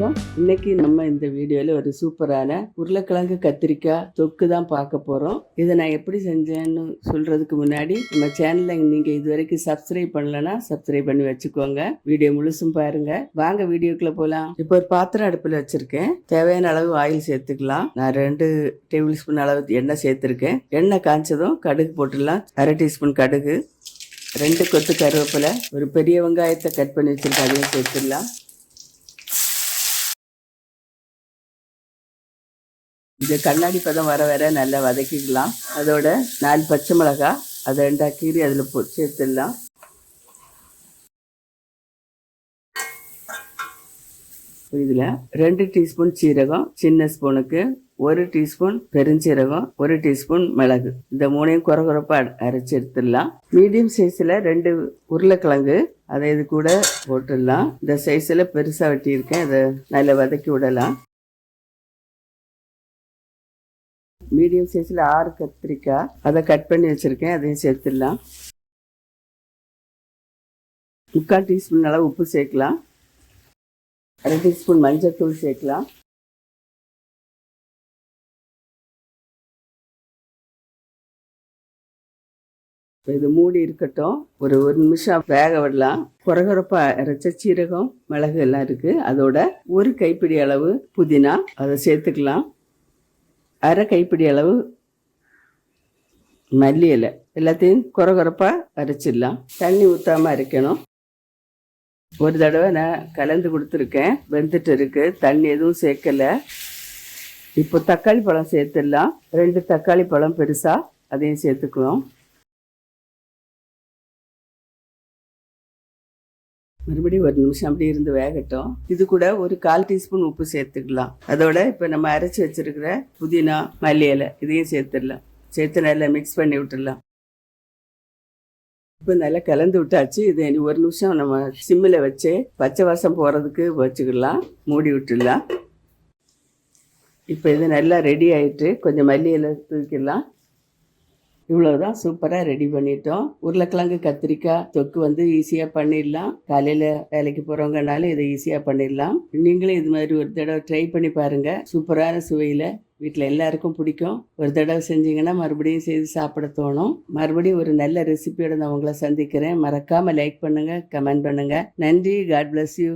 வணக்கம் இன்னைக்கு நம்ம இந்த வீடியோல ஒரு சூப்பரான உருளைக்கிழங்கு கத்திரிக்காய் தொக்கு தான் பார்க்க போறோம். இதை நான் எப்படி செஞ்சேன்னு சொல்றதுக்கு முன்னாடி நம்ம சேனலை நீங்க இது வரைக்கும் சப்ஸ்கிரைப் பண்ணலன்னா சப்ஸ்கிரைப் பண்ணி வச்சுக்கோங்க. வீடியோ முழுசும் பாருங்க. வாங்க வீடியோக்குள்ள போலாம். இப்போ ஒரு பாத்திரம் அடுப்பில் வச்சிருக்கேன். தேவையான அளவு ஆயில் சேர்த்துக்கலாம். நான் ரெண்டு டேபிள் ஸ்பூன் அளவு எண்ணெய் சேர்த்துருக்கேன். எண்ணெய் காய்ச்சதும் கடுகு போட்டுடலாம். அரை டீஸ்பூன் கடுகு. ரெண்டு கொத்து கருவேப்பிலை. ஒரு பெரிய வெங்காயத்தை கட் பண்ணி வச்சிருக்கேன். அதையும் சேர்த்துடலாம். இந்த கண்ணாடி பதம் வர வர நல்லா வதக்கிக்கலாம் அதோட நாலு பச்சை மிளகாய் அதை ரெண்டா கீறி அதில் போ சேர்த்துடலாம். இதில் ரெண்டு டீஸ்பூன் சீரகம் சின்ன ஸ்பூனுக்கு ஒரு டீஸ்பூன் பெருஞ்சீரகம் ஒரு டீஸ்பூன் மிளகு. இந்த மூணையும் குறை குறைப்பாக அரைச்சி எடுத்துடலாம். மீடியம் சைஸில் ரெண்டு உருளைக்கிழங்கு அதை இது கூட போட்டுடலாம். இந்த சைஸில் பெருசாக வெட்டியிருக்கேன் அதை நல்லா வதக்கி விடலாம். மீடியம் சைஸில் ஆறு கத்திரிக்காய். அதை கட் பண்ணி வச்சுருக்கேன். அதையும் சேர்த்துடலாம். முக்கால் டீஸ்பூன் அளவு உப்பு சேர்க்கலாம். அரை டீஸ்பூன் மஞ்சள் தூள் சேர்க்கலாம். இது மூடி இருக்கட்டும். ஒரு ஒரு நிமிஷம் வேக விடலாம். குறகுறப்பா இறைச்ச சீரகம் மிளகு எல்லாம் இருக்கு. அதோட ஒரு கைப்பிடி அளவு புதினா அதை சேர்த்துக்கலாம். அரை கைப்பிடி அளவு மல்லி இலை. எல்லாத்தையும் குறகுறப்பா அரைச்சிடலாம். தண்ணி ஊற்றாம அரைக்கணும். ஒரு தடவை நான் கலந்து கொடுத்துருக்கேன். வெந்துட்டு இருக்கு. தண்ணி எதுவும் சேர்க்கல. இப்போ தக்காளி பழம் சேர்த்துடலாம். ரெண்டு தக்காளி பழம் பெருசாக அதையும் சேர்த்துக்குவோம். மறுபடியும் ஒரு நிமிஷம் அப்படி இருந்து வேகட்டும். இது கூட ஒரு கால் டீஸ்பூன் உப்பு சேர்த்துக்கலாம். அதோட இப்போ நம்ம அரைச்சி வச்சிருக்கிற புதினா மல்லி இலை இதையும் சேர்த்துடலாம். சேர்த்து நல்லா மிக்ஸ் பண்ணி விட்டுடலாம். இப்போ நல்லா கலந்து விட்டாச்சு. இது ஒரு நிமிஷம் நம்ம சிம்மில் வச்சு பச்சை வாசம் போகிறதுக்கு வச்சுக்கலாம். மூடி விட்டுடலாம். இப்போ இது நல்லா ரெடி ஆயிட்டு கொஞ்சம் மல்லி இலை தூக்கிடலாம். இவ்வளவுதான் சூப்பராக ரெடி பண்ணிட்டோம். உருளைக்கிழங்கு கத்திரிக்காய் தொக்கு வந்து ஈஸியாக பண்ணிடலாம். காலையில் வேலைக்கு போகிறவங்கனாலும் இதை ஈஸியாக பண்ணிடலாம். நீங்களும் இது மாதிரி ஒரு தடவை ட்ரை பண்ணி பாருங்கள் சூப்பரான சுவையில் வீட்டில் எல்லாருக்கும் பிடிக்கும். ஒரு தடவை செஞ்சீங்கன்னா மறுபடியும் செய்து சாப்பிட தோணும். மறுபடியும் ஒரு நல்ல ரெசிபியோட நான் உங்களை சந்திக்கிறேன். மறக்காமல் லைக் பண்ணுங்கள் கமெண்ட் பண்ணுங்கள் நன்றி. God bless you